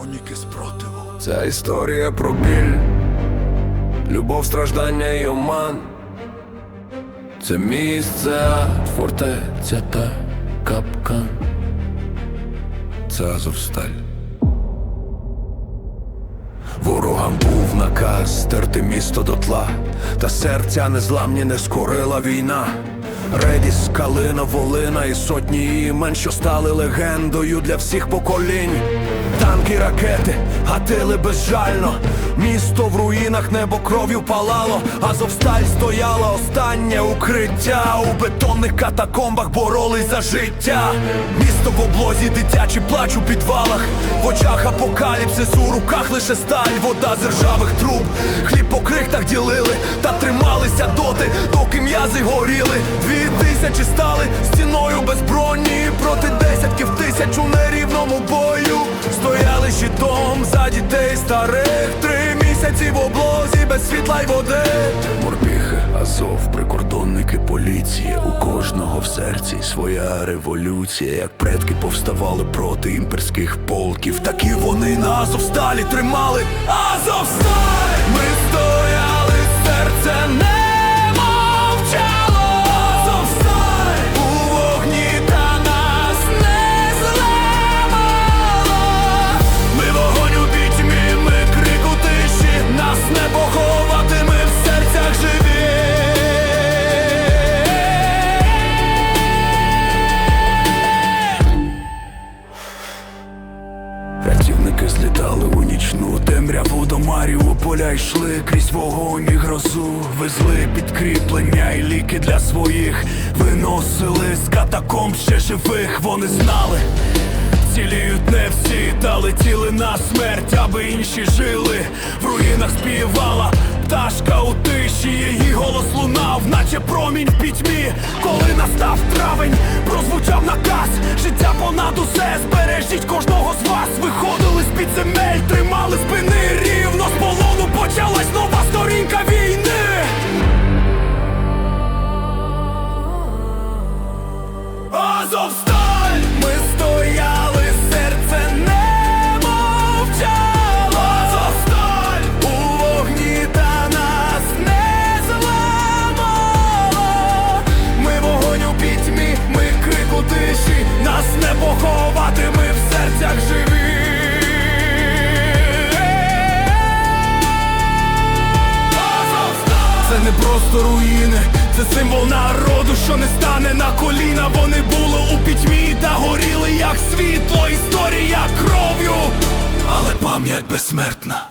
Хроніки спротиву. Ця історія про біль, любов, страждання і оман. Це місце, фортеця та капкан. Це Азовсталь. Ворогам був наказ стерти місто дотла, та серця незламні не скорила війна. Редіс, Калина, Волина і сотні імен, що стали легендою для всіх поколінь. Танки, ракети гатили безжально. Місто в руїнах, небо кров'ю палало, Азовсталь стояла останнє укриття. У бетонних катакомбах боролись за життя. Місто в облозі, дитячий плач у підвалах. В очах апокаліпсис, у руках лише сталь, вода з ржавих труб. Хліб по крихтах ділили та трималися доти, доки м'язи горіли. Тисячі стали стіною без броні проти десятків тисяч у нерівному бою. Стояли щитом за дітей старих три місяці в облозі без світла й води. Морпіхи, Азов, прикордонники, поліція. У кожного в серці своя революція. Як предки повставали проти імперських полків. Такі вони на Азовсталі тримали. Азовсталь! Ми стояли, серце не Рятівники злітали у нічну темряву до Маріуполя йшли крізь вогонь і грозу, везли підкріплення і ліки для своїх, виносили з катакомб ще живих, вони знали. Ціліють не всі, та летіли на смерть, аби інші жили. В руїнах співала пташка у тиші, її голос лунав, наче промінь в пітьмі. Коли настав травень, прозвучав наказ. Життя понад усе, збережіть кожного. Виходили з під земель, тримали спини рівно з полону. Почалась нова сторінка війни. Азовсталь! Просто руїни, це символ народу, що не стане на коліна. Вони були у пітьмі та горіли як світло, історія кров'ю, але пам'ять безсмертна.